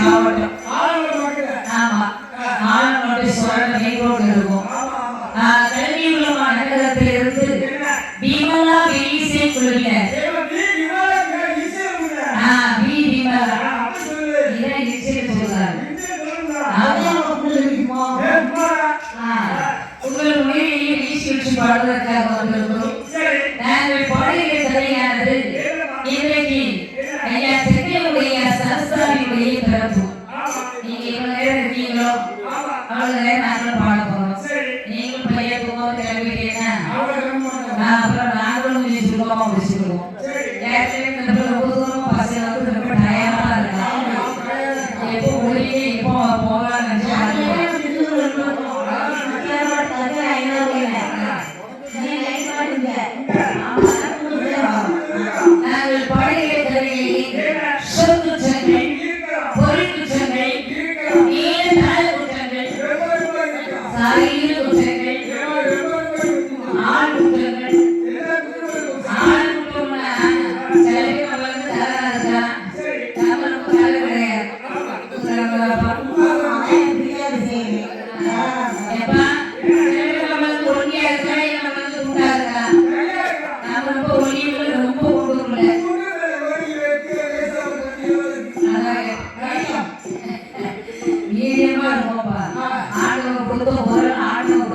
மாவட்டம். ஆமா. ஆலங்கோட்டீஸ்வரர் main road சரஸ்தாவியுடைய பிறப்பு நீங்க இவ்வளவு நேரம் இருக்கீங்களோ அவ்வளவு நேரம் நாங்களும் பாட போறோம் நீங்களும் பையன் தூங்கவும் கிளம்பிட்டீங்கன்னா அப்புறம் நாங்களும் கொஞ்சம் சுருக்கமா முடிச்சுக்கிடுவோம் ஏற்கனவே இந்த பிள்ளை ரொம்ப தூரமா பசங்க வந்து ரொம்ப டயர்டா இருக்காங்க எப்போ ஒளியே எப்போ போகலாம் நாங்கள் பாடுகிற கதையை மீடியமா இருக்கும்ப்பா ஆட்டவங்க கொடுத்த முதல் ஆட்டவங்க